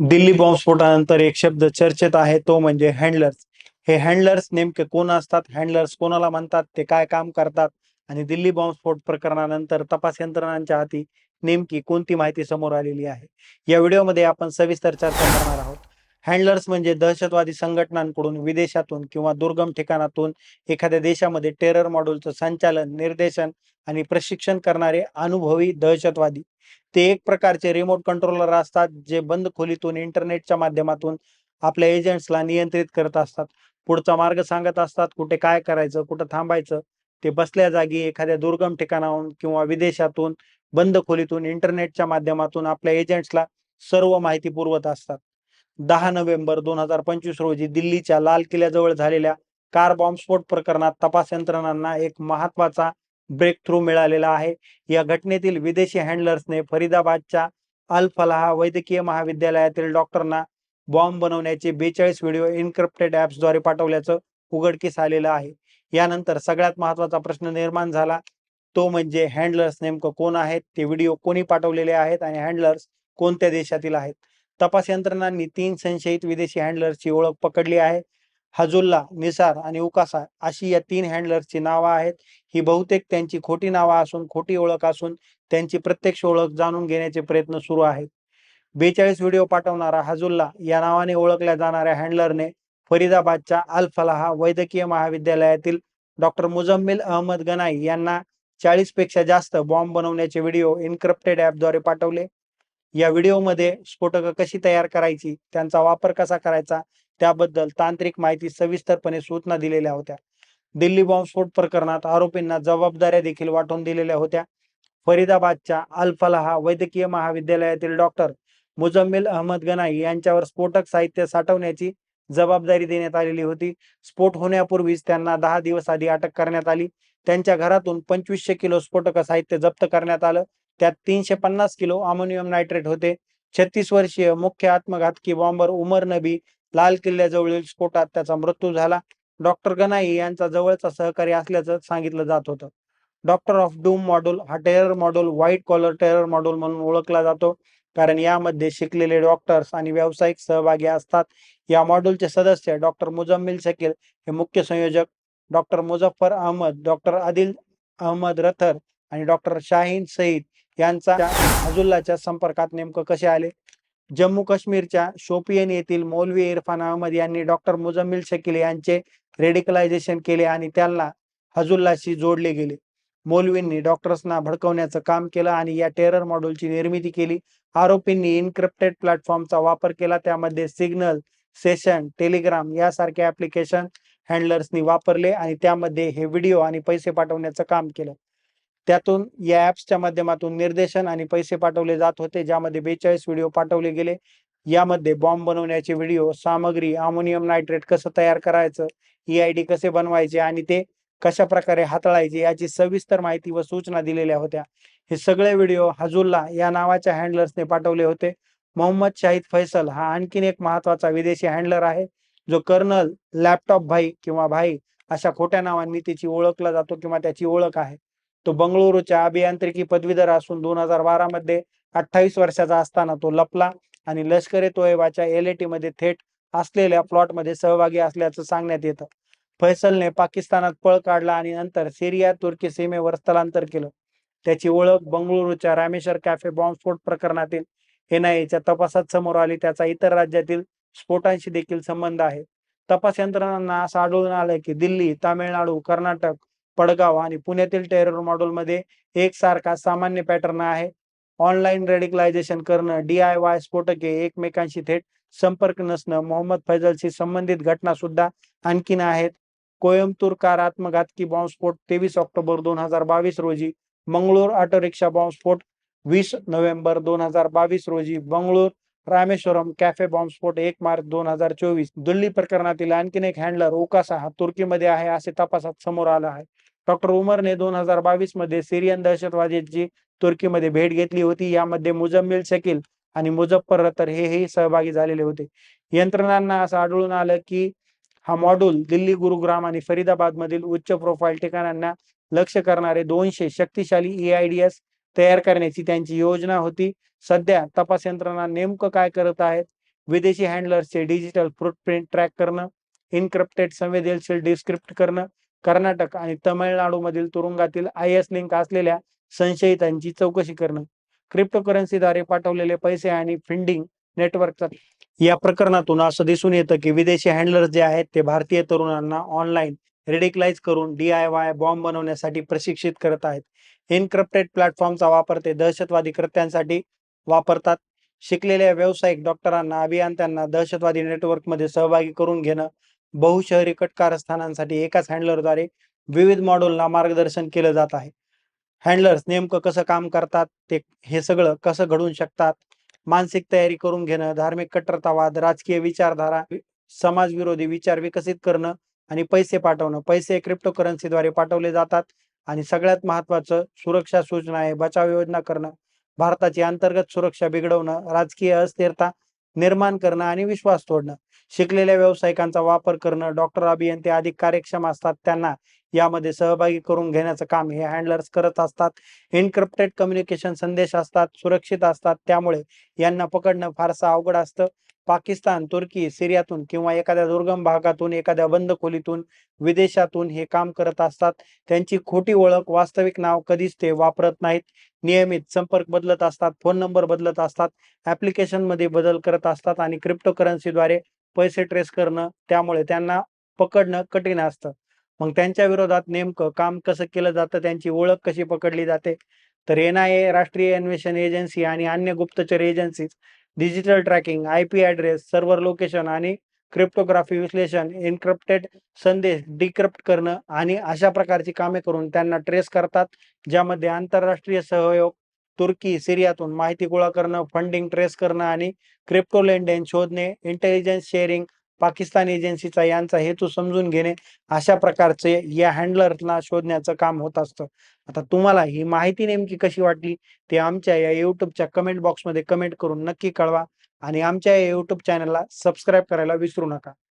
दिल्ली बॉम्बस्फोटानंतर एक शब्द चर्चेत आहे तो म्हणजे हँडलर्स हे हँडलर्स नेमके कोण असतात? हँडलर्स कोणाला म्हणतात? ते काय काम करतात? आणि दिल्ली बॉम्बस्फोट प्रकरणानंतर तपास यंत्रणांच्या हाती नेमकी कोणती माहिती समोर आलेली आहे? या व्हिडिओमध्ये आपण सविस्तर चर्चा करणार हँडलर्स म्हणजे दहशतवादी संघटनांकडून विदेशातून किंवा दुर्गम ठिकाणातून एखाद्या देशामध्ये टेरर मॉड्यूलचं संचालन निर्देशन आणि प्रशिक्षण करणारे अनुभवी दहशतवादी. ते एक प्रकारचे रिमोट कंट्रोलर असतात जे बंद खोलीतून इंटरनेटच्या माध्यमातून आपल्या एजंट्सला नियंत्रित करत असतात. पुढचा मार्ग सांगत असतात कुठे काय करायचं कुठं थांबायचं. ते बसल्या जागी एखाद्या दुर्गम ठिकाणाहून किंवा विदेशातून बंद खोलीतून इंटरनेटच्या माध्यमातून आपल्या एजंट्सला सर्व माहिती पुरवत असतात. दहा नोव्हेंबर दोन हजार पंचवीस रोजी दिल्लीच्या लाल किल्ल्याजवळ झालेल्या कार बॉम्बस्फोट प्रकरणात तपास यंत्रणांना एक महत्त्वाचा ब्रेक थ्रू मिळालेला आहे. या घटनेतील विदेशी हँडलर्सने फरीदाबादच्या अल फलाह वैद्यकीय महाविद्यालयातील डॉक्टरना बॉम्ब बनवण्याचे बेचाळीस व्हिडिओ इनक्रिप्टेड ऍप्सद्वारे पाठवल्याचं उघडकीस आलेलं आहे. यानंतर सगळ्यात महत्त्वाचा प्रश्न निर्माण झाला. तो म्हणजे हँडलर्स नेमकं कोण आहेत? ते व्हिडिओ कोणी पाठवलेले आहेत? आणि हँडलर्स कोणत्या देशातील आहेत? तपास यंत्रणांनी तीन संशयित विदेशी हँडलर्सची ओळख पकडली आहे. हजुल्ला निसार आणि उकासा अशी या तीन हँडलर्सची नावं आहेत. ही बहुतेक त्यांची खोटी नावं असून खोटी ओळख असून त्यांची प्रत्यक्ष ओळख जाणून घेण्याचे प्रयत्न सुरू आहेत. बेचाळीस व्हिडिओ पाठवणारा हजुल्ला या नावाने ओळखल्या जाणाऱ्या हँडलरने फरीदाबादच्या अल फलाहा वैद्यकीय महाविद्यालयातील डॉक्टर मुजम्मिल अहमद गनाई यांना चाळीसपेक्षा जास्त बॉम्ब बनवण्याचे व्हिडिओ इनक्रिप्टेड ऍपद्वारे पाठवले. या व्हिडिओमध्ये स्फोटकं कशी तयार करायची त्यांचा वापर कसा करायचा त्याबद्दल तांत्रिक माहिती सविस्तरपणे सूचना दिलेल्या होत्या. दिल्ली बॉम्बस्फोट प्रकरणात आरोपींना जबाबदाऱ्या देखील वाटून दिलेल्या होत्या. फरीदाबादच्या अल वैद्यकीय महाविद्यालयातील डॉक्टर मुजम्मिल अहमद गनाई यांच्यावर स्फोटक साहित्य साठवण्याची जबाबदारी देण्यात आलेली होती. स्फोट होण्यापूर्वीच त्यांना दहा दिवस आधी अटक करण्यात आली. त्यांच्या घरातून पंचवीसशे किलो स्फोटक साहित्य जप्त करण्यात आलं. त्यात तीनशे पन्नास किलो अमोनियम नायट्रेट होते. छत्तीस वर्षीय मुख्य आत्मघातकी बॉम्बर उमर नबी लाल किल्ल्याजवळील स्फोटात त्याचा मृत्यू झाला. डॉक्टर गनाई यांचा जवळचा सहकारी असल्याचं सांगितलं जात होतं. डॉक्टर ऑफ डूम मॉड्यूल हा terror module white collar terror module म्हणून ओळखला जातो. कारण यामध्ये शिकलेले डॉक्टर्स आणि व्यावसायिक सहभागी असतात. या मॉड्यूलचे सदस्य डॉक्टर मुजम्मिल शकील हे मुख्य संयोजक डॉक्टर मुझफ्फर अहमद डॉक्टर आदिल अहमद रथर आणि डॉक्टर शाहीन सईद यांचा हजुल्लाच्या संपर्कात नेमकं कसे आले? जम्मू काश्मीरच्या शोपियन येथील मौलवी इरफान अहमद यांनी डॉक्टर मुजम्मिल शकील यांचे रेडिकलायझेशन केले आणि त्यांना हजुल्लाशी जोडले गेले. मौलवींनी डॉक्टर्सना भडकवण्याचं काम केलं आणि या टेरर मॉड्यूलची निर्मिती केली. आरोपींनी इनक्रिप्टेड प्लॅटफॉर्मचा वापर केला. त्यामध्ये सिग्नल सेशन टेलिग्राम यासारखे ऍप्लिकेशन हँडलर्सनी वापरले आणि त्यामध्ये हे व्हिडिओ आणि पैसे पाठवण्याचं काम केलं. त्यातून या ॲप्सच्या माध्यमातून निर्देशन आणि पैसे पाठवले जात होते ज्यामध्ये बेचाळीस व्हिडिओ पाठवले गेले. यामध्ये बॉम्ब बनवण्याचे व्हिडिओ सामग्री अमोनियम नायट्रेट कसं तयार करायचं ई आय डी कसे बनवायचे आणि ते कशा प्रकारे हाताळायचे याची सविस्तर माहिती व सूचना दिलेल्या होत्या. हे सगळे व्हिडिओ हजुल्ला या नावाच्या हँडलर्सने पाठवले होते. मोहम्मद शाहिद फैसल हा आणखीन एक महत्त्वाचा विदेशी हँडलर आहे जो कर्नल लॅपटॉप भाई किंवा भाई अशा खोट्या नावांनी त्याची ओळखला जातो किंवा त्याची ओळख आहे. तो बंगळुरूच्या अभियांत्रिकी पदवीधर असून दोन हजार बारा मध्ये अठ्ठावीस वर्षाचा असताना तो लपला आणि लष्करे तोयबाच्या एलमध्ये थेट असलेल्या प्लॉटमध्ये सहभागी असल्याचं सांगण्यात येतं. फैसलने पाकिस्तानात पळ काढला आणि नंतर सिरिया तुर्की सीमेवर स्थलांतर केलं. त्याची ओळख बंगळुरूच्या रामेश्वर कॅफे बॉम्बस्फोट प्रकरणातील एनआयएच्या तपासात समोर आली. त्याचा इतर राज्यातील स्फोटांशी देखील संबंध आहे. तपास यंत्रणांना असं आढळून आलं की दिल्ली तामिळनाडू कर्नाटक पडगाव आणि पुण्यातील टेरर मॉडेलमध्ये एकसारखा सामान्य पॅटर्न आहे. ऑनलाईन रेडिकलायझेशन करणं डी आय वाय स्फोटके एकमेकांशी थेट संपर्क नसणं मोहम्मद फैजलशी संबंधित घटना सुद्धा आणखीन आहेत. कोयंबतूर कार आत्मघातकी बॉम्बस्फोट तेवीस ऑक्टोबर दोन हजार बावीस रोजी मंगळूर ऑटो रिक्षा बॉम्बस्फोट वीस नोव्हेंबर दोन हजार बावीस रोजी बंगळूर रामेश्वरम कॅफे बॉम्बस्फोट एक मार्च दोन हजार चोवीस. दिल्ली प्रकरणातील आणखीन एक हँडलर ओकासा हा तुर्कीमध्ये आहे असे तपासात समोर आलं आहे. डॉक्टर उमरने दोन हजार बावीसमध्ये सिरियन दहशतवाद्यांची तुर्कीमध्ये भेट घेतली होती. यामध्ये मुजम्मिल शकील आणि मुजफ्फर रतर हेही सहभागी झालेले होते. यंत्रणांना असं आढळून आलं की हा मॉड्यूल दिल्ली गुरुग्राम आणि फरीदाबाद मधील उच्च प्रोफाईल ठिकाणांना लक्ष करणारे दोनशे शक्तिशाली एआयडीएस तयार करण्याची त्यांची योजना होती. सध्या तपास यंत्रणा नेमकं काय करत आहेत? विदेशी हँडलर्सचे डिजिटल फुटप्रिंट ट्रॅक करणं इनक्रिप्टेड संवेदनशील डिस्क्रिप्ट करणं कर्नाटक आणि तमिळनाडूमधील तुरुंगातील आय एस लिंक असलेल्या संशयितांची चौकशी करणं. क्रिप्टोकरन्सीद्वारे पाठवलेले पैसे आणि फिंडिंग नेटवर्कचा या प्रकरणातून असं दिसून येतं की विदेशी हँडलर्स जे आहेत ते भारतीय तरुणांना ऑनलाईन रेडिकलाइज करून डी आय वाय बॉम्ब बनवण्यासाठी प्रशिक्षित करत आहेत. इनक्रप्टेड प्लॅटफॉर्मचा वापर ते दहशतवादी कृत्यांसाठी वापरतात. शिकलेल्या व्यावसायिक डॉक्टरांना अभियंत्यांना दहशतवादी नेटवर्कमध्ये सहभागी करून घेणं बहुशहरी कट कारस्थानांसाठी एकाच हँडलरद्वारे विविध मॉडेलला मार्गदर्शन केलं जात आहे. हँडलर्स नेमकं कसं काम करतात ते हे सगळं कसं घडून शकतात मानसिक तयारी करून घेणं धार्मिक कट्टरतावाद राजकीय विचारधारा समाजविरोधी विचार विकसित करणं आणि पैसे पाठवणं. पैसे क्रिप्टोकरन्सीद्वारे पाठवले जातात आणि सगळ्यात महत्वाचं सुरक्षा सूचना आहे बचाव योजना करणं भारताची अंतर्गत सुरक्षा बिघडवणं राजकीय अस्थिरता निर्माण करणं आणि विश्वास तोडणं. शिकलेल्या व्यावसायिकांचा वापर करणं डॉक्टर अभियंते अधिक कार्यक्षम असतात त्यांना यामध्ये सहभागी करून घेण्याचं काम हे हँडलर्स करत असतात. इनक्रिप्टेड कम्युनिकेशन संदेश असतात सुरक्षित असतात त्यामुळे यांना पकडणं फारसं अवघड असतं. पाकिस्तान तुर्की सिरियातून किंवा एखाद्या दुर्गम भागातून एखाद्या बंद खोलीतून विदेशातून हे काम करत असतात. त्यांची खोटी ओळख वास्तविक नाव कधीच ते वापरत नाहीत. नियमित संपर्क बदलत असतात फोन नंबर बदलत असतात ऍप्लिकेशनमध्ये बदल करत असतात आणि क्रिप्टोकरन्सीद्वारे पैसे ट्रेस करणं त्यामुळे त्यांना पकडणं कठीण असतं. मग त्यांच्या विरोधात नेमकं काम कसं केलं जातं त्यांची ओळख कशी पकडली जाते? तर एन आय ए राष्ट्रीय अन्वेषण एजन्सी आणि अन्य गुप्तचर agencies digital tracking I P address server location आणि क्रिप्टोग्राफी विश्लेषण इनक्रिप्टेड संदेश डिक्रिप्ट करणं आणि अशा प्रकारची कामे करून त्यांना ट्रेस करतात ज्यामध्ये आंतरराष्ट्रीय सहयोग तुर्की सिरियातून माहिती गोळा करणं फंडिंग ट्रेस करणं आणि क्रिप्टो लेनदेन शोधणे इंटेलिजन्स शेअरिंग पाकिस्तान एजन्सीचा यांचा हेतू समजून घेणे अशा प्रकारचे या हँडलर्सना शोधण्याचं काम होत असतं. आता तुम्हाला ही माहिती नेमकी कशी वाटली ते आमच्या या युट्यूबच्या कमेंट बॉक्समध्ये कमेंट करून नक्की कळवा आणि आमच्या या युट्यूब चॅनलला सबस्क्राईब करायला विसरू नका.